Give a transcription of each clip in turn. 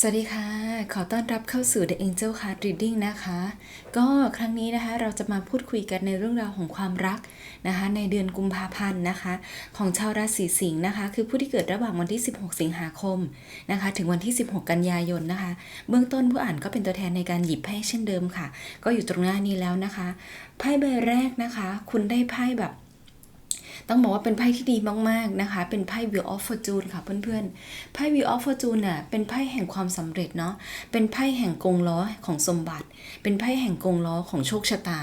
สวัสดีค่ะ ขอต้อนรับเข้าสู่ The Angel Card Reading นะคะ ก็ครั้งนี้นะคะเราจะมาพูดคุยกันในเรื่องราวของความรักนะคะ ในเดือนกุมภาพันธ์นะคะ ของชาวราศีสิงห์นะคะ คือผู้ที่เกิดระหว่างวันที่ 16 สิงหาคมนะคะ ถึงวันที่ 16 กันยายนนะคะ เบื้องต้นผู้อ่านก็เป็นตัวแทนในการหยิบไพ่เช่นเดิมค่ะ ก็อยู่ตรงหน้านี้แล้วนะคะ ไพ่ใบแรกนะคะ คุณได้ไพ่แบบ ต้องบอกว่าเป็นไพ่ที่ดีมากๆนะคะ เป็นไพ่ Wheel of Fortune ค่ะเพื่อนๆ ไพ่ Wheel of Fortune น่ะเป็นไพ่แห่งความสำเร็จเนาะ เป็นไพ่แห่งกงล้อของสมบัติ เป็นไพ่แห่งกงล้อของโชคชะตา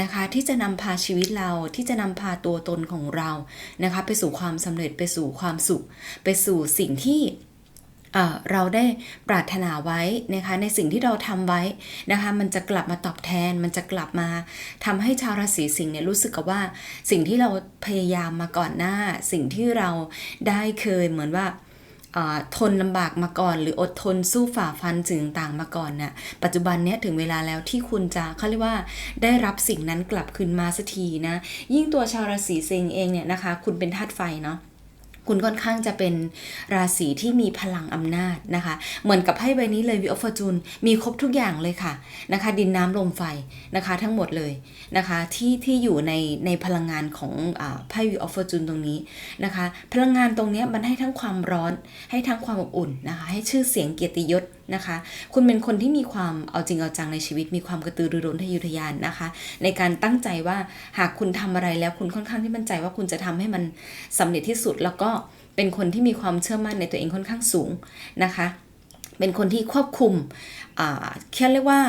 นะคะ ที่จะนำพาชีวิตเราที่จะนำพาตัวตนของเรานะคะ ไปสู่ความสำเร็จไปสู่ความสุข ไปสู่สิ่งที่ เราได้ปรารถนาไว้นะคะในสิ่งที่เราทำไว้นะคะมันจะกลับมาตอบแทน มันจะกลับมาทำให้ชาวราศีสิงห์เนี่ยรู้สึกกับว่าสิ่งที่เราพยายามมาก่อนหน้า สิ่งที่เราได้เคยเหมือนว่าทนลำบากมาก่อน หรืออดทนสู้ฝ่าฟันสิ่งต่างมาก่อนน่ะปัจจุบันเนี้ยถึงเวลาแล้วที่คุณจะเขาเรียกว่าได้รับสิ่งนั้นกลับคืนมาสักทีนะ ยิ่งตัวชาวราศีสิงห์เองเนี่ยนะคะ คุณเป็นธาตุไฟเนาะ คุณค่อนข้างจะเป็นราศีที่มีพลังอำนาจนะคะ เหมือนกับไพ่ใบนี้เลยวิ of Fortune มีครบทุกอย่างเลยค่ะนะคะ ดินน้ำลมไฟนะคะทั้งหมดเลยนะคะที่ที่อยู่ในในพลังงานของอไพ่วิ of Fortune ตรงนี้นะคะ พลังงานตรงนี้มันให้ทั้งความร้อนให้ทั้งความอบอุ่นนะคะ ให้ชื่อเสียงเกียรติยศ นะคะ คุณเป็นคนที่มีความเอาจริงเอาจังในชีวิต มีความกระตือรือร้นทะเยอทะยานนะคะ ในการตั้งใจว่าหากคุณทำอะไรแล้วคุณค่อนข้างที่มั่นใจว่าคุณจะทำให้มันสำเร็จที่สุด แล้วก็เป็นคนที่มีความเชื่อมั่นในตัวเองค่อนข้างสูงนะคะ เป็นคนที่ควบคุมอ่าแค่เรียกว่า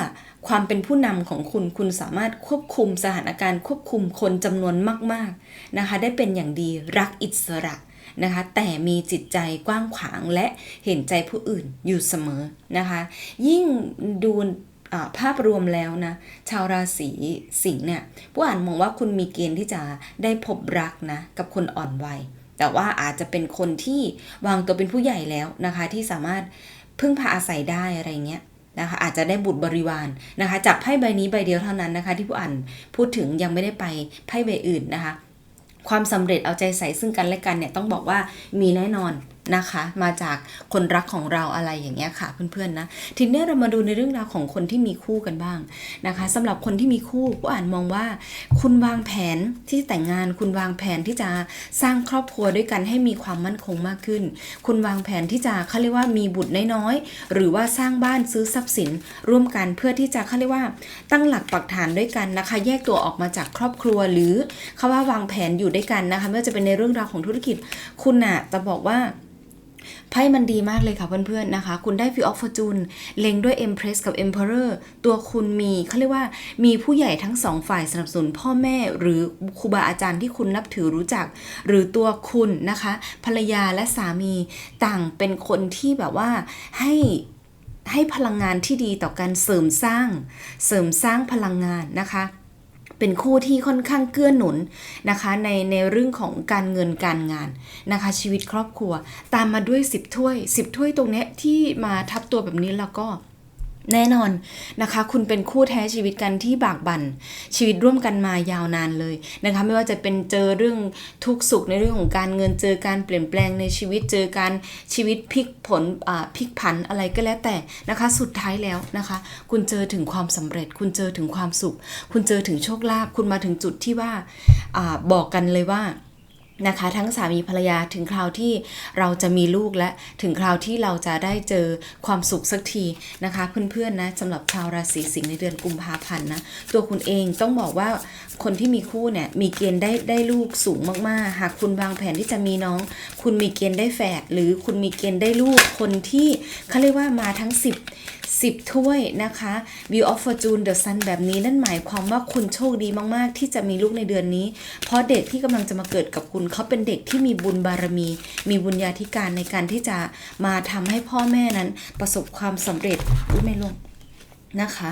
ความเป็นผู้นำของคุณ คุณสามารถควบคุมสถานการณ์ ควบคุมคนจำนวนมาก ๆนะคะ ได้เป็นอย่างดี รักอิสระ นะคะ แต่มีจิตใจกว้างขวางและเห็นใจผู้อื่นอยู่เสมอนะคะ ยิ่งดูภาพรวมแล้วนะ ชาวราศีสิงห์เนี่ยผู้อ่านมองว่าคุณมีเกณฑ์ที่จะได้พบรักนะกับคนอ่อนวัย แต่ว่าอาจจะเป็นคนที่วางตัวเป็นผู้ใหญ่แล้วนะคะ ที่สามารถพึ่งพาอาศัยได้อะไรเงี้ยนะคะอาจจะได้บุตรบริวารนะคะ จากไพ่ใบนี้ใบเดียวเท่านั้นนะคะ ที่ผู้อ่านพูดถึงยังไม่ได้ไปไพ่ใบอื่นนะคะ ความสำเร็จเอาใจใส่ซึ่งกันและกันเนี่ยต้องบอกว่ามีแน่นอน นะคะ มาจากคนรักของเราอะไรอย่างเงี้ยค่ะเพื่อนๆนะทีนี้เรามาดูในเรื่องราวของคนที่มีคู่กันบ้างนะคะสำหรับคนที่มีคู่ผู้อ่านมองว่า คุณวางแผนที่แต่งงาน คุณวางแผนที่จะสร้างครอบครัวด้วยกันให้มีความมั่นคงมากขึ้น คุณวางแผนที่จะเขาเรียกว่ามีบุตรน้อยๆหรือว่าสร้างบ้านซื้อทรัพย์สินร่วมกันเพื่อที่จะเขาเรียกว่าตั้งหลักปักฐานด้วยกันนะคะ แยกตัวออกมาจากครอบครัวหรือเขาว่าวางแผนอยู่ด้วยกันนะคะไม่ว่าจะเป็นในเรื่องราวของธุรกิจ คุณน่ะจะบอกว่า ไพ่มันดีมากเลยค่ะเพื่อนๆนะคะ คุณได้ View of Fortune เล็งด้วย Empress กับ Emperor ตัวคุณมีเขาเรียกว่ามีผู้ใหญ่ทั้งสองฝ่ายสนับสนุนพ่อแม่ หรือครูบาอาจารย์ที่คุณนับถือรู้จัก หรือตัวคุณนะคะ ภรรยาและสามีต่างเป็นคนที่แบบว่าให้ให้พลังงานที่ดีต่อการเสริมสร้าง เสริมสร้างพลังงานนะคะ เป็นคู่ที่ค่อนข้างเกื้อหนุนนะคะในในเรื่องของการเงินการงานนะคะ ชีวิตครอบครัว ตามมาด้วย 10 ถ้วย 10 ถ้วยตรงเนี้ยที่มาทับตัวแบบนี้แล้วก็ แน่นอนนะคะ คุณเป็นคู่แท้ชีวิตกันที่บากบั่นชีวิตร่วมกันมายาวนานเลยนะคะ ไม่ว่าจะเป็นเจอเรื่องทุกข์สุขในเรื่องของการเงินเจอการเปลี่ยนแปลงในชีวิตเจอการชีวิตพลิกผลอ่าพลิกผันอะไรก็แล้วแต่นะคะ สุดท้ายแล้วนะคะ คุณเจอถึงความสำเร็จ คุณเจอถึงความสุข คุณเจอถึงโชคลาภคุณมาถึงจุดที่ว่าอาบอกกันเลยว่า นะคะ ทั้งสามีภรรยาถึงคราวที่เราจะมีลูกและถึงคราวที่เราจะได้เจอความสุขสักทีนะคะ เพื่อนๆนะสำหรับชาวราศีสิงห์ในเดือนกุมภาพันธ์นะตัวคุณเองต้องบอกว่าคนที่มีคู่เนี่ยมีเกณฑ์ได้ได้ลูกสูงมากๆ หากคุณวางแผนที่จะมีน้อง คุณมีเกณฑ์ได้แฝดหรือคุณมีเกณฑ์ได้ลูกคนที่เขาเรียกว่ามาทั้ง 10 10 ถ้วยนะคะ View of Fortune The Sun แบบนี้นั่นหมายความว่าคุณโชคดีมากๆ ที่จะมีลูกในเดือนนี้ เพราะเด็กที่กำลังจะมาเกิดกับคุณเขาเป็นเด็กที่มีบุญบารมี มีบุญญาธิการในการที่จะมาทำให้พ่อแม่นั้นประสบความสำเร็จอุ๊ยไม่ลงนะคะ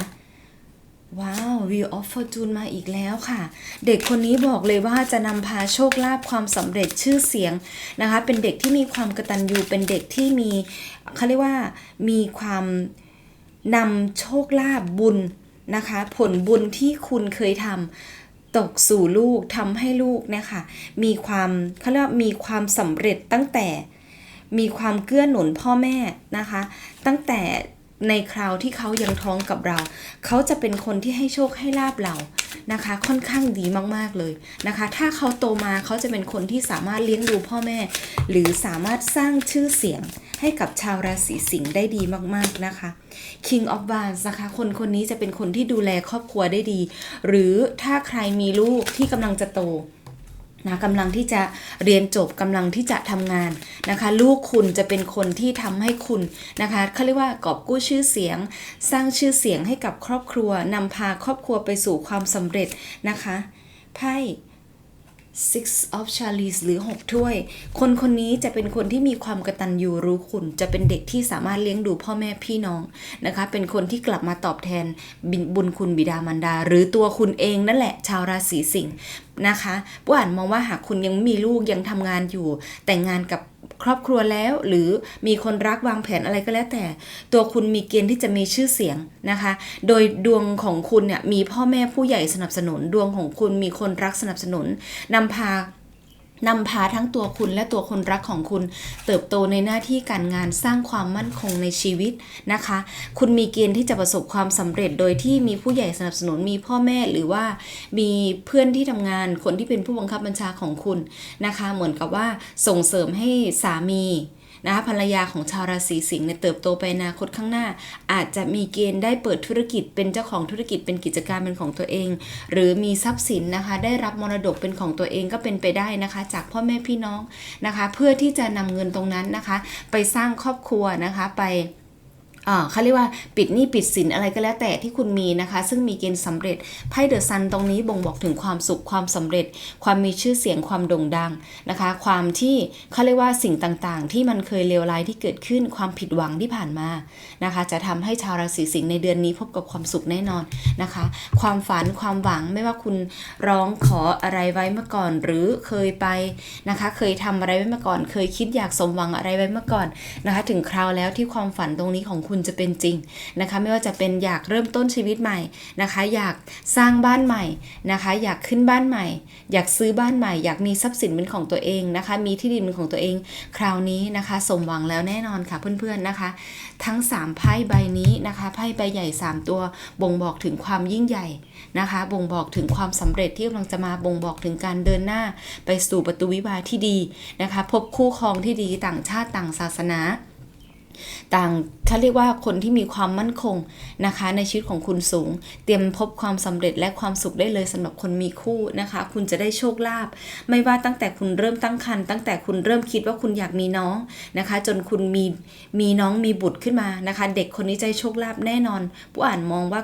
ว้าว View of Fortune มาอีกแล้วค่ะ เด็กคนนี้บอกเลยว่าจะนำพาโชคลาภความสำเร็จชื่อเสียงนะคะ เป็นเด็กที่มีความกระตัญญูเป็นเด็กที่มีเขาเรียกว่ามีความ นำโชคลาภบุญนะคะ ผลบุญที่คุณเคยทำตกสู่ลูกทำให้ลูกเนะคะมีความเขาเรียกมีความสำเร็จตั้งแต่มีความเกื้อหนุนพ่อแม่นะคะ ตั้งแต่ ในคราวที่เขายังท้องกับเรา เขาจะเป็นคนที่ให้โชคให้ลาบเรานะคะ ค่อนข้างดีมากๆเลยนะคะ ถ้าเขาโตมาเขาจะเป็นคนที่สามารถเลี้ยงดูพ่อแม่ หรือสามารถสร้างชื่อเสียงให้กับชาวราศีสิงห์ได้ดีมากๆนะคะ King of Wands นะคะคนคนนี้จะเป็นคนที่ดูแลครอบครัวได้ดี หรือถ้าใครมีลูกที่กำลังจะโต นะกำลังที่จะเรียนจบกำลังที่จะทำงานนะคะ ลูกคุณจะเป็นคนที่ทำให้คุณนะคะเขาเรียกว่ากอบกู้ชื่อเสียง สร้างชื่อเสียงให้กับครอบครัวนำพาครอบครัวไปสู่ความสำเร็จนะคะไพ่ Six of Chalice หรือ 6 ถ้วย คนคนนี้จะเป็นคนที่มีความกระตันยูรู้คุณ จะเป็นเด็กที่สามารถเลี้ยงดูพ่อแม่พี่น้องนะคะ เป็นคนที่กลับมาตอบแทนบิบุญคุณบิดามารดา หรือตัวคุณเองนั่นแหละชาวราศีสิงห์นะคะผู้อ่านมองว่าหากคุณยังม่มีลูกยังทำงานอยู่ แต่งงานกับ ครอบครัวแล้ว หรือมีคนรักวางแผนอะไรก็แล้วแต่ ตัวคุณมีเกณฑ์ที่จะมีชื่อเสียงนะคะ โดยดวงของคุณเนี่ยมีพ่อแม่ผู้ใหญ่สนับสนุน ดวงของคุณมีคนรักสนับสนุนนำพา นำพาทั้งตัวคุณและตัวคนรักของคุณ เติบโตในหน้าที่การงานสร้างความมั่นคงในชีวิตนะคะ คุณมีเกณฑ์ที่จะประสบความสำเร็จโดยที่มีผู้ใหญ่สนับสนุนมีพ่อแม่หรือว่ามีเพื่อนที่ทำงานคนที่เป็นผู้บังคับบัญชาของคุณนะคะ เหมือนกับว่าส่งเสริมให้สามี นะคะภรรยาของชาวราศีสิงห์เนี่ยเติบโตไปอนาคตข้างหน้า อาจจะมีเกณฑ์ได้เปิดธุรกิจเป็นเจ้าของธุรกิจเป็นกิจการเป็นของตัวเอง หรือมีทรัพย์สินนะคะ ได้รับมรดกเป็นของตัวเองก็เป็นไปได้นะคะ จากพ่อแม่พี่น้องนะคะ เพื่อที่จะนำเงินตรงนั้นนะคะ ไปสร้างครอบครัวนะคะไป เขาเรียกว่าปิดหนี้ปิดสินอะไรก็แล้วแต่ที่คุณมีนะคะ ซึ่งมีเกณฑ์สำเร็จไพ่เดอะซันตรงนี้บ่งบอกถึงความสุขความสำเร็จ ความมีชื่อเสียงความโด่งดังนะคะ ความที่เขาเรียกว่าสิ่งต่างๆ ที่มันเคยเลวร้ายที่เกิดขึ้นความผิดหวังที่ผ่านมานะคะ จะทำให้ชาวราศีสิงห์ในเดือนนี้พบกับความสุขแน่นอนนะคะ ความฝันความหวังไม่ว่าคุณร้องขออะไรไว้เมื่อก่อน หรือเคยไปนะคะ เคยทำอะไรไว้เมื่อก่อน เคยคิดอยากสมหวังอะไรไว้เมื่อก่อนนะคะ ถึงคราวแล้วที่ความฝันตรงนี้ของคุณจะเป็นจริงนะคะ ไม่ว่าจะเป็นอยากเริ่มต้นชีวิตใหม่นะคะ อยากสร้างบ้านใหม่นะคะ อยากขึ้นบ้านใหม่ อยากซื้อบ้านใหม่ อยากมีทรัพย์สินเป็นของตัวเองนะคะ มีที่ดินเป็นของตัวเอง คราวนี้นะคะ สมหวังแล้วแน่นอนค่ะเพื่อนๆนะคะ ทั้ง3ไพ่ใบนี้นะคะไพ่ใบใหญ่ 3 ตัว บ่งบอกถึงความยิ่งใหญ่นะคะ บ่งบอกถึงความสำเร็จที่กำลังจะมาบ่งบอกถึงการเดินหน้า ไปสู่ประตูวิวาที่ดีนะคะ พบคู่ครองที่ดีต่างชาติต่างศาสนา ต่างเขาเรียกว่าคนที่มีความมั่นคงนะคะ ในชีวิตของคุณสูง เตรียมพบความสำเร็จและความสุขได้เลยสำหรับคนมีคู่นะคะ คุณจะได้โชคลาภไม่ว่าตั้งแต่คุณเริ่มตั้งครรภ์ตั้งแต่คุณเริ่มคิดว่าคุณอยากมีน้องนะคะ จนคุณมีมีน้องมีบุตรขึ้นมานะคะ เด็กคนนี้จะได้โชคลาภแน่นอน ผู้อ่านมองว่า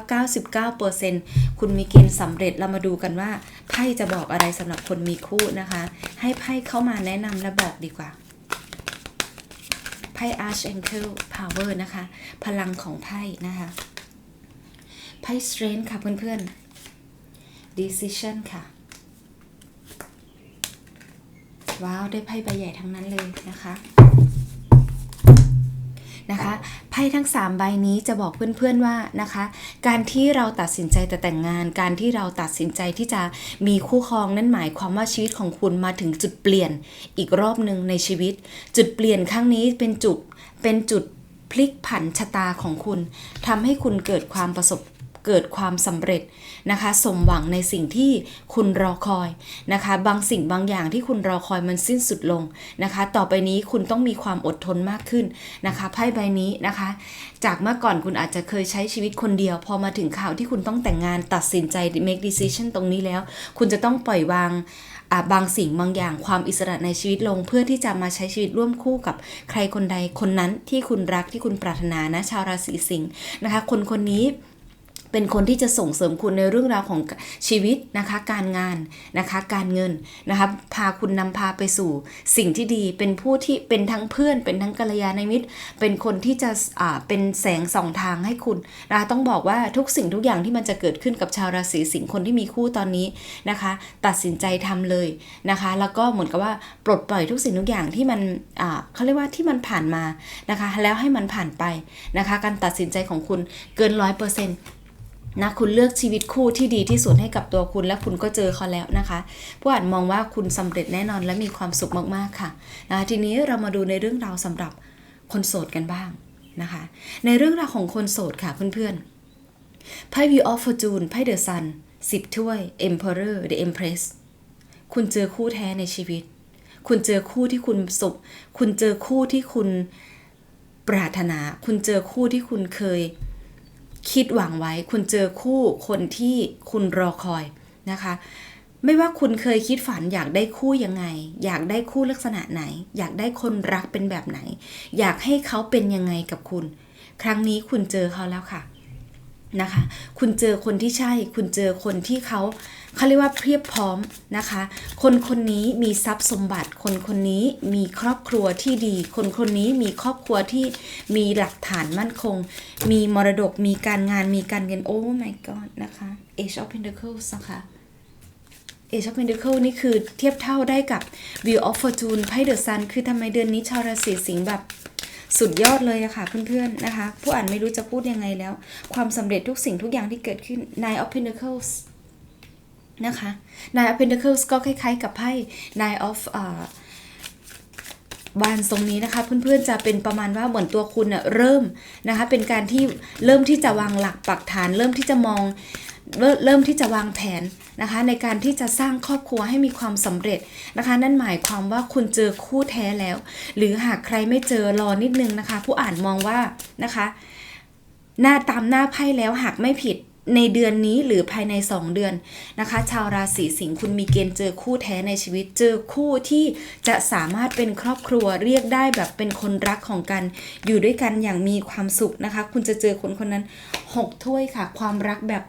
99%คุณมีเกณฑ์สำเร็จเรามาดูกันว่าไพ่จะบอกอะไรสำหรับคนมีคู่นะคะ ให้ไพ่เข้ามาแนะนำและบอกดีกว่า พ่ Archangel Power นะคะ พลังของไพ่นะคะ ไพ่ Strength ค่ะเพื่อนๆ Decision ค่ะ ว้าว ได้ไพ่ใบใหญ่ทั้งนั้นเลยนะคะ นะคะไพ่ทั้ง 3 ใบนี้จะบอกเพื่อนๆว่านะคะ การที่เราตัดสินใจแต่แต่งงาน การที่เราตัดสินใจที่จะมีคู่ครองนั่นหมายความว่าชีวิตของคุณมาถึงจุดเปลี่ยนอีกรอบหนึ่งในชีวิต จุดเปลี่ยนครั้งนี้เป็นจุดเป็นจุดพลิกผันชะตาของคุณทำให้คุณเกิดความประสบ เกิดความสำเร็จนะคะ สมหวังในสิ่งที่คุณรอคอยนะคะ บางสิ่งบางอย่างที่คุณรอคอยมันสิ้นสุดลงนะคะ ต่อไปนี้คุณต้องมีความอดทนมากขึ้นนะคะไพ่ใบนี้นะคะ จากเมื่อก่อนคุณอาจจะเคยใช้ชีวิตคนเดียว พอมาถึงข่าวที่คุณต้องแต่งงานตัดสินใจ make decision ตรงนี้แล้ว คุณจะต้องปล่อยวางอ่าบางสิ่งบางอย่างความอิสระในชีวิตลง เพื่อที่จะมาใช้ชีวิตร่วมคู่กับใครคนใดคนนั้นที่คุณรักที่คุณปรารถนานะชาวราศีสิงห์นะคะ คนคนนี้ เป็นคนที่จะส่งเสริมคุณในเรื่องราวของชีวิตนะคะ การงานนะคะ การเงินนะคะ พาคุณนำพาไปสู่สิ่งที่ดี เป็นผู้ที่เป็นทั้งเพื่อน เป็นทั้งกัลยาณมิตร เป็นคนที่จะอ่าเป็นแสงส่องทางให้คุณนะคะต้องบอกว่าทุกสิ่งทุกอย่างที่มันจะเกิดขึ้นกับชาวราศีสิงห์คนที่มีคู่ตอนนี้นะคะ ตัดสินใจทำเลยนะคะ แล้วก็เหมือนกับว่าปลดปล่อยทุกสิ่งทุกอย่างที่มันอ่าเขาเรียกว่าที่มันผ่านมานะคะ แล้วให้มันผ่านไปนะคะ การตัดสินใจของคุณเกินร้อยเปอร์เซ็นต์ นะคุณเลือกชีวิตคู่ที่ดีที่สุดให้กับตัวคุณและคุณก็เจอเขาแล้วนะคะผู้อ่านมองว่าคุณสำเร็จแน่นอนและมีความสุขมากๆค่ะนะทีนี้เรามาดูในเรื่องราวสำหรับคนโสดกันบ้างนะคะ ในเรื่องราวของคนโสดค่ะเพื่อนๆไพ่ View of Fortune ไพ่ The Sun สิบถ้วย Emperor The Empress คุณเจอคู่แท้ในชีวิต คุณเจอคู่ที่คุณสุข คุณเจอคู่ที่คุณปรารถนา คุณเจอคู่ที่คุณเคย คิดหวังไว้ คุณเจอคู่คนที่คุณรอคอยนะคะ ไม่ว่าคุณเคยคิดฝันอยากได้คู่ยังไง อยากได้คู่ลักษณะไหน อยากได้คนรักเป็นแบบไหน อยากให้เขาเป็นยังไงกับคุณ ครั้งนี้คุณเจอเขาแล้วค่ะ นะคะ คุณเจอคนที่ใช่ คุณเจอคนที่เขาเขาเรียกว่าเพียบพร้อมนะคะ คนคนนี้มีทรัพย์สมบัติ คนคนนี้มีครอบครัวที่ดี คนคนนี้มีครอบครัวที่มีหลักฐานมั่นคง มีมรดก มีการงาน มีการเงิน โอ้ my god นะคะ Age of Pentacles นะคะ Age of Pentacles นี่คือเทียบเท่าได้กับ View of Fortune ไพ่ The Sun คือทำไมเดือนนี้ชาวราศีสิงห์แบบ สุดยอดเลยอะค่ะเพื่อนๆนะคะ ผู้อ่านไม่รู้จะพูดยังไงแล้ว ความสำเร็จทุกสิ่งทุกอย่างที่เกิดขึ้น Nine of Pentacles นะคะ Nine of Pentacles ก็คล้ายๆกับไพ่ Nine of อ่าบานตรงนี้นะคะ เพื่อนๆจะเป็นประมาณว่าเหมือนตัวคุณเริ่มนะคะ เป็นการที่เริ่มที่จะวางหลักปักฐาน เริ่มที่จะมองเริ่มที่จะวางแผน นะคะ ในการที่จะสร้างครอบครัวให้มีความสำเร็จนะคะ นั่นหมายความว่าคุณเจอคู่แท้แล้ว หรือหากใครไม่เจอรอนิดนึงนะคะ ผู้อ่านมองว่านะคะ หน้าตามหน้าไพ่แล้วหากไม่ผิดในเดือนนี้หรือภายใน 2 เดือนนะคะ ชาวราศีสิงห์คุณมีเกณฑ์เจอคู่แท้ในชีวิต เจอคู่ที่จะสามารถเป็นครอบครัวเรียกได้แบบเป็นคนรักของกัน อยู่ด้วยกันอย่างมีความสุขนะคะ คุณจะเจอคนคนนั้น 6 ถ้วยค่ะ ความรักแบบ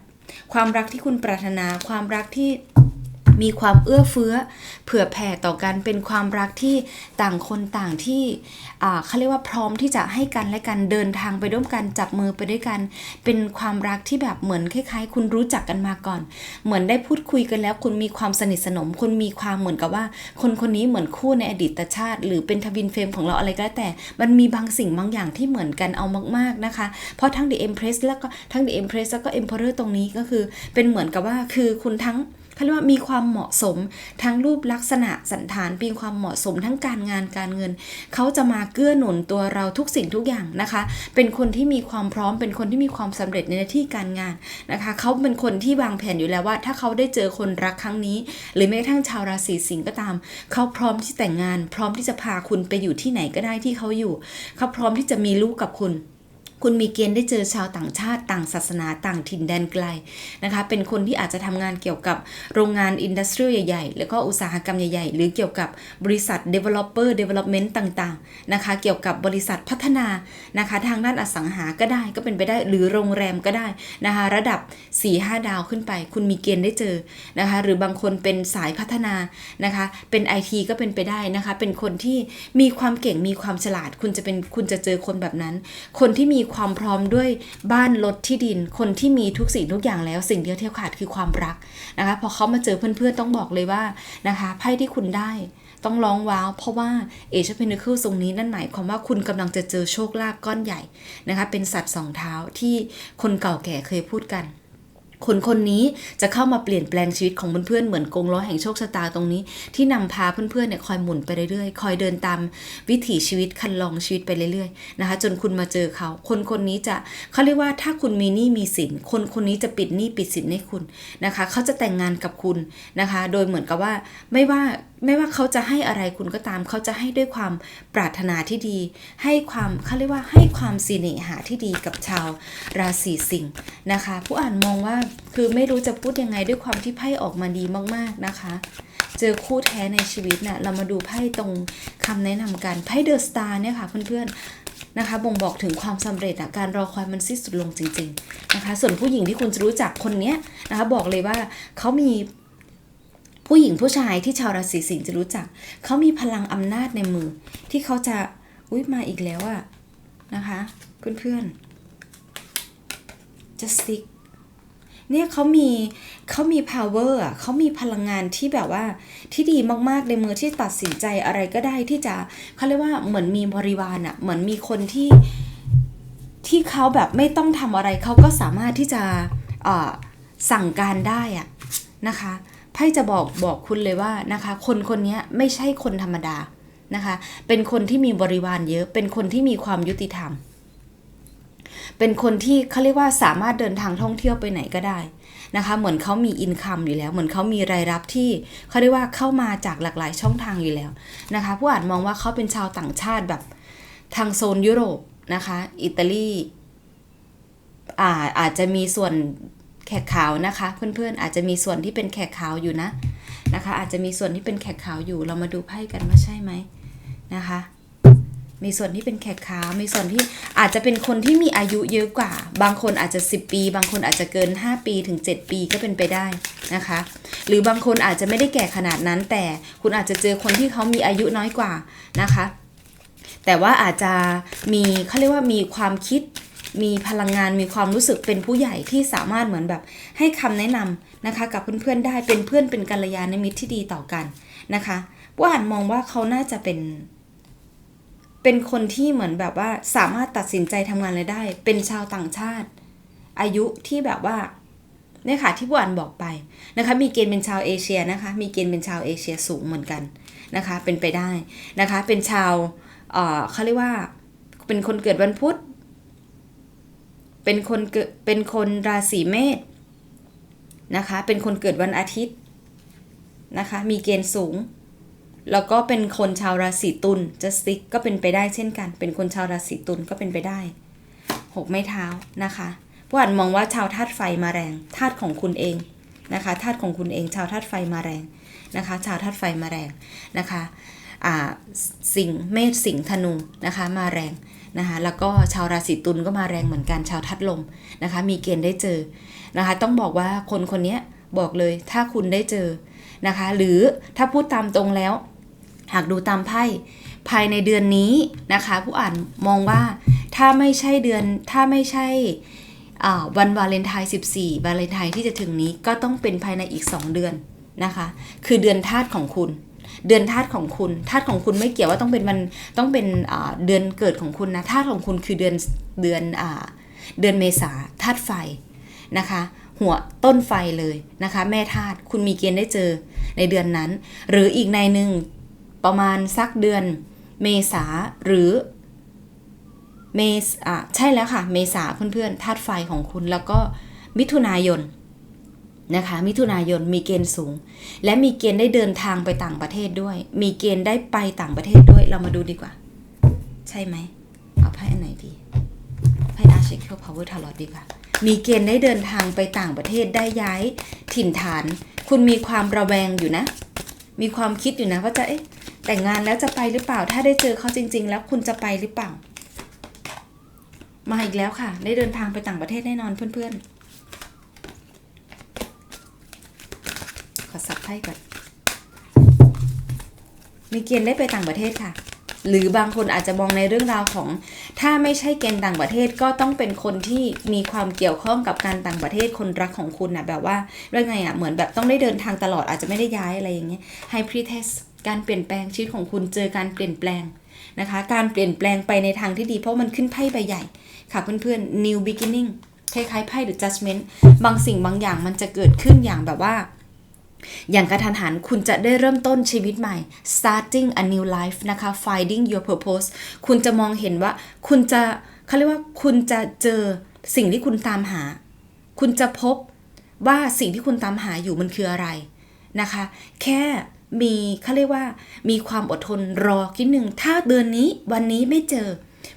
ความรักที่คุณปรารถนา ความรักที่ มีความเอื้อเฟื้อ เผื่อแผ่ต่อกันเป็นความรักที่ต่างคนต่างที่อ่าเขาเรียกว่าพร้อมที่จะให้กันและกันเดินทางไปร่วมกันจับมือไปด้วยกัน เป็นความรักที่แบบเหมือนคล้ายๆ คุณรู้จักกันมาก่อน เหมือนได้พูดคุยกันแล้ว คุณมีความสนิทสนม คุณมีความเหมือนกับว่า คนคนนี้เหมือนคู่ในอดีตชาติ หรือเป็นทวินเฟรมของเราอะไรก็แล้วแต่ มันมีบางสิ่งบางอย่างที่เหมือนกันเอามากๆนะคะ เพราะทั้ง The Empress แล้วก็ทั้ง The Empress แล้วก็ Emperor ตรงนี้ก็คือเป็นเหมือนกับว่าคือคุณทั้ง เขาเรียกว่ามีความเหมาะสมทั้งรูปลักษณะสันฐานมีความเหมาะสมทั้งการงานการเงิน เขาจะมาเกื้อหนุนตัวเราทุกสิ่งทุกอย่างนะคะ เป็นคนที่มีความพร้อม เป็นคนที่มีความสำเร็จในหน้าที่การงานนะคะ เขาเป็นคนที่วางแผนอยู่แล้วว่า ถ้าเขาได้เจอคนรักครั้งนี้ หรือแม้กระทั่งชาวราศีสิงห์ก็ตาม เขาพร้อมที่แต่งงาน พร้อมที่จะพาคุณไปอยู่ที่ไหนก็ได้ที่เขาอยู่ เขาพร้อมที่จะมีลูกกับคุณ คุณมีเกณฑ์ได้เจอชาวต่างชาติต่างศาสนาต่างถิ่นแดนไกลนะคะ เป็นคนที่อาจจะทำงานเกี่ยวกับโรงงานอินดัสเทรียลใหญ่ๆ แล้วก็อุตสาหกรรมใหญ่ๆ หรือเกี่ยวกับบริษัท developer development ต่างๆนะคะ เกี่ยวกับบริษัทพัฒนานะคะ ทางด้านอสังหาก็ได้ก็เป็นไปได้หรือโรงแรมก็ได้นะคะ ระดับ 4-5 ดาวขึ้นไป คุณมีเกณฑ์ได้เจอนะคะ หรือบางคนเป็นสายพัฒนานะคะ เป็น IT ก็เป็นไปได้นะคะ เป็นคนที่มีความเก่งมีความฉลาด คุณจะเป็นคุณจะเจอคนแบบนั้น คนที่มีความพร้อมด้วยบ้านรถที่ดิน คนที่มีทุกสิ่งทุกอย่างแล้ว สิ่งเดียวที่ขาดคือความรักนะคะพอเขามาเจอเพื่อนๆต้องบอกเลยว่านะคะไพ่ที่คุณได้ต้องร้องว้าวเพราะว่าเอชเพนเคิลทรงนี้นั่นหมายความว่าคุณกำลังจะเจอโชคลาภก้อนใหญ่นะคะเป็นสัตว์สองเท้าที่คนเก่าแก่เคยพูดกัน คนคนนี้จะเข้ามาเปลี่ยนแปลงชีวิตของเพื่อนๆเหมือนกงล้อแห่งโชคชะตาตรงนี้ ที่นำพาเพื่อนๆเนี่ยคอยหมุนไปเรื่อยๆ คอยเดินตามวิถีชีวิตคันลองชีวิตไปเรื่อยๆนะคะ จนคุณมาเจอเขา คนคนนี้จะเขาเรียกว่าถ้าคุณมีหนี้มีสิน คนคนนี้จะปิดหนี้ปิดสินให้คุณนะคะ เขาจะแต่งงานกับคุณนะคะ โดยเหมือนกับว่าไม่ว่าไม่ว่าเขาจะให้อะไรคุณก็ตาม เขาจะให้ด้วยความปรารถนาที่ดี ให้ความเขาเรียกว่าให้ความสีเนหาที่ดีกับชาวราศีสิงห์นะคะ ผู้อ่านมองว่าคือไม่รู้จะพูดยังไงด้วยความที่ไพ่ออกมาดีมากๆนะคะ เจอคู่แท้ในชีวิตนะ่ะเรามาดูไพ่ตรงคำแนะนำกันไพ่เดอะสตาร์เนี่ยค่ะเพื่อนๆนะคะ บ่งบอกถึงความสำเร็จอะการรอคอยมันสิ้นสุดลงจริง ๆนะคะ ส่วนผู้หญิงที่คุณจะรู้จักคนเนี้ยนะคะบอกเลยว่าเขามีผู้หญิงผู้ชายที่ชาวราศีสิงห์จะรู้จัก เขามีพลังอำนาจในมือ ที่เขาจะอุ้ยมาอีกแล้วอะนะคะ เพื่อนๆ justice เนี่ยเขามีเขามี power อะเขามีพลังงานที่แบบว่าที่ดีมากๆในมือที่ตัดสินใจอะไรก็ได้ที่จะเขาเรียกว่าเหมือนมีบริวารอะเหมือนมีคนที่ที่เขาแบบไม่ต้องทำอะไรเขาก็สามารถที่จะสั่งการได้อะนะคะไพ่จะบอกบอกคุณเลยว่านะคะ คนคนนี้ไม่ใช่คนธรรมดานะคะ เป็นคนที่มีบริวารเยอะ เป็นคนที่มีความยุติธรรม เป็นคนที่เขาเรียกว่าสามารถเดินทางท่องเที่ยวไปไหนก็ได้นะคะเหมือนเขามีอินคัมอยู่แล้ว เหมือนเขามีรายรับที่เขาเรียกว่าเข้ามาจากหลากหลายช่องทางอยู่แล้วนะคะผู้อ่านมองว่าเขาเป็นชาวต่างชาติแบบทางโซนยุโรปนะคะอิตาลีอาอาจจะมีส่วนแขกขาวนะคะ เพื่อนๆอาจจะมีส่วนที่เป็นแขกขาวอยู่นะนะคะ อาจจะมีส่วนที่เป็นแขกขาวอยู่เรามาดูไพ่กันว่าใช่ไหมนะคะ มีส่วนที่เป็นแขกขาว มีส่วนที่อาจจะเป็นคนที่มีอายุเยอะกว่า บางคนอาจจะ 10 ปี บางคนอาจจะเกิน 5 ปีถึง 7 ปีก็เป็นไปได้นะคะ หรือบางคนอาจจะไม่ได้แก่ขนาดนั้น แต่คุณอาจจะเจอคนที่เขามีอายุน้อยกว่านะคะ แต่ว่าอาจจะมีเขาเรียกว่ามีความคิดมีพลังงานมีความรู้สึกเป็นผู้ใหญ่ที่สามารถเหมือนแบบให้คำแนะนำนะคะ กับเพื่อนๆได้เป็นเพื่อนเป็นกัลยาณมิตรที่ดีต่อกันนะคะว่าอ่านมองว่าเขาน่าจะเป็น เป็นคนที่เหมือนแบบว่าสามารถตัดสินใจทำงานอะไรได้ เป็นชาวต่างชาติ อายุที่แบบว่าเนี่ยค่ะที่ผู้อ่านบอกไปนะคะ มีเกณฑ์เป็นชาวเอเชียนะคะ มีเกณฑ์เป็นชาวเอเชียสูงเหมือนกันนะคะ เป็นไปได้นะคะ เป็นชาวเอ่อเขาเรียกว่า เป็นคนเกิดวันพุธ เป็นคนเกิดเป็นคนราศีเมษนะคะ เป็นคนเกิดวันอาทิตย์นะคะ มีเกณฑ์สูง แล้วก็เป็นคนชาวราศีตุลจะสติกก็เป็นไปได้เช่นกัน เป็นคนชาวราศีตุลก็เป็นไปได้หกไม้เท้านะคะผู้อ่านมองว่าชาวธาตุไฟมาแรงธาตุของคุณเองนะคะธาตุของคุณเองชาวธาตุไฟมาแรงนะคะ ชาวธาตุไฟมาแรงนะคะอ่าสิงเมษสิงธนูนะคะมาแรงนะคะแล้วก็ชาวราศีตุลก็มาแรงเหมือนกันชาวธาตุลมนะคะ มีเกณฑ์ได้เจอนะคะต้องบอกว่าคนคนนี้บอกเลยถ้าคุณได้เจอนะคะ หรือถ้าพูดตามตรงแล้ว หากดูตามไพ่ภายในเดือนนี้นะคะ ผู้อ่านมองว่าถ้าไม่ใช่เดือนถ้าไม่ใช่วันวาเลนไทน์14 วาเลนไทน์ที่จะถึงนี้ก็ต้องเป็นภายในอีก 2 เดือนนะคะ คือเดือนธาตุของคุณ เดือนธาตุของคุณธาตุของคุณไม่เกี่ยวว่าต้องเป็นวันต้องเป็นเดือนเกิดของคุณนะธาตุของคุณคือเดือนเดือนเดือนเมษาธาตุไฟนะคะ หัวต้นไฟเลยนะคะ แม่ธาตุคุณมีเกณฑ์ได้เจอในเดือนนั้น หรืออีกในหนึ่ง ประมาณสักเดือนเมษาหรือเมษอะใช่แล้วค่ะ เมษาเพื่อนๆธาตุไฟของคุณแล้วก็มิถุนายนนะคะ มิถุนายนมีเกณฑ์สูง และมีเกณฑ์ได้เดินทางไปต่างประเทศด้วย มีเกณฑ์ได้ไปต่างประเทศด้วยเรามาดูดีกว่า ใช่ไหมเอาไพ่อันไหนดีไพ่อาร์เชคิลพาวเวอร์ทารอดีกว่ามีเกณฑ์ได้เดินทางไปต่างประเทศได้ย้ายถิ่นฐาน คุณมีความระแวงอยู่นะ มีความคิดอยู่นะว่าจะเอ๊ะ แต่งงานแล้วจะไปหรือเปล่า ถ้าได้เจอเขาจริง ๆ แล้วคุณจะไปหรือเปล่า มาอีกแล้วค่ะ ได้เดินทางไปต่างประเทศแน่นอนเพื่อนๆ ขอสับไพ่ก่อนมีเกณฑ์ได้ไปต่างประเทศค่ะ หรือบางคนอาจจะมองในเรื่องราวของ ถ้าไม่ใช่เกณฑ์ต่างประเทศก็ต้องเป็นคนที่มีความเกี่ยวข้องกับการต่างประเทศคนรักของคุณนะแบบว่าเรื่องไงอะ่ะเหมือนแบบต้องได้เดินทางตลอดอาจจะไม่ได้ย้ายอะไรอย่างเงี้ยไฮพรีเทสการเปลี่ยนแปลงชีวิตของคุณเจอการเปลี่ยนแปลงนะคะ การเปลี่ยนแปลงไปในทางที่ดีเพราะมันขึ้นไพ่ใบใหญ่ค่ะเพื่อนๆ new beginning คล้ายๆไพ่หรือ judgment บางสิ่งบางอย่างมันจะเกิดขึ้นอย่างแบบว่า อย่างกระทันหันคุณจะได้เริ่มต้นชีวิตใหม่ starting a new life นะคะ finding your purpose คุณจะมองเห็นว่าคุณจะเขาเรียกว่าคุณจะเจอสิ่งที่คุณตามหา คุณจะพบว่าสิ่งที่คุณตามหาอยู่มันคืออะไรนะคะ แค่มีเขาเรียกว่า มีความอดทนรอคิดหนึ่งถ้าเดือนนี้วันนี้ไม่เจอ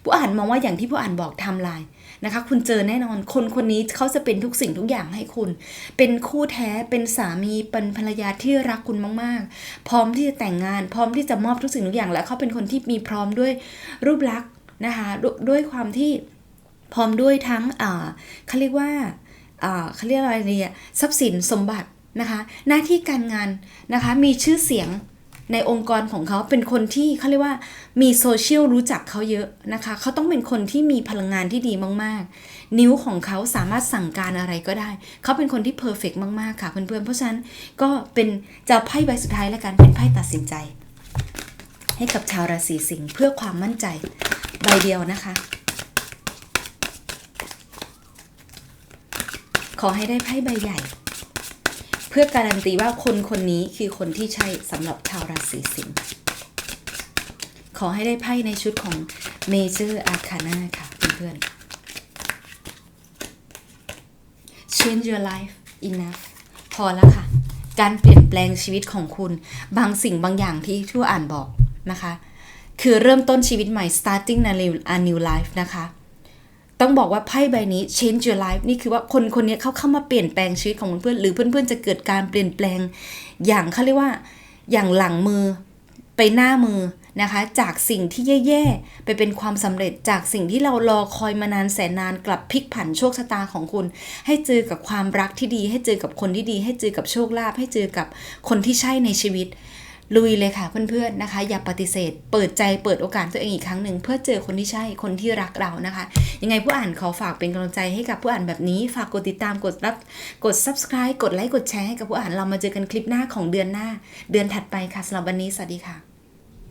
ผู้อ่านมองว่าอย่างที่ผู้อ่านบอกทม์ไลน์ นะคะ คุณเจอแน่นอนคนคนนี้เขาจะเป็นทุกสิ่งทุกอย่างให้คุณ เป็นคู่แท้เป็นสามีเป็นภรรยาที่รักคุณมาก ๆ พร้อมที่จะแต่งงาน พร้อมที่จะมอบทุกสิ่งทุกอย่าง และเขาเป็นคนที่มีพร้อมด้วยรูปลักษณ์นะคะดด้วยความที่พร้อมด้วยทั้งอ่าเขาเรียกว่าอ่าเขาเรียกอะไรเนี่ยทรัพย์สินสมบัตินะคะ หน้าที่การงานนะคะมีชื่อเสียง ในองค์กรของเขาเป็นคนที่เขาเรียกว่ามีโซเชียลรู้จักเขาเยอะนะคะ เขาต้องเป็นคนที่มีพลังงานที่ดีมาก ๆ นิ้วของเขาสามารถสั่งการอะไรก็ได้ เขาเป็นคนที่เพอร์เฟกมาก ๆ ค่ะเพื่อน ๆ เพราะฉะนั้นก็เป็นจะไพ่ใบสุดท้ายแล้วกันเป็นไพ่ตัดสินใจ ให้กับชาวราศีสิงห์เพื่อความมั่นใจใบเดียวนะคะ ขอให้ได้ไพ่ใบใหญ่ พื่อการันตีว่าคนคนนี้คือคนที่ใช่สำหรับชาวราศีสิงห์ขอให้ได้ไพ่ในชุดของ Major Arcana ค่ะเพื่อนๆ Change your life enough พอแล้วค่ะ การเปลี่ยนแปลงชีวิตของคุณ บางสิ่งบางอย่างที่ทั่วอ่านบอกนะคะ คือเริ่มต้นชีวิตใหม่ starting a new, a new life นะคะ ต้องบอกว่าไพ่ใบนี้ change your life นี่คือว่าคนคนนี้เขาเข้ามาเปลี่ยนแปลงชีวิตของเพื่อนๆหรือเพื่อนๆจะเกิดการเปลี่ยนแปลง อย่างเขาเรียกว่าอย่างหลังมือไปหน้ามือนะคะ จากสิ่งที่แย่ๆไปเป็นความสำเร็จจากสิ่งที่เรารอคอยมานานแสนนานกลับพลิกผันโชคชะตาของคุณ ให้เจอกับความรักที่ดี ให้เจอกับคนที่ดี ให้เจอกับโชคลาภให้เจอกับคนที่ใช่ในชีวิต ลุยเลยค่ะเพื่อนๆนะคะ อย่าปฏิเสธ เปิดใจเปิดโอกาสตัวเองอีกครั้งหนึ่งเพื่อเจอคนที่ใช่คนที่รักเรานะคะ ยังไงผู้อ่านขอฝากเป็นกำลังใจให้กับผู้อ่านแบบนี้ ฝากกดติดตามกดรับกด subscribe กดไลค์กดแชร์ให้กับผู้อ่านเรามาเจอกันคลิปหน้าของเดือนหน้า เดือนถัดไปค่ะสำหรับวันนี้สวัสดีค่ะ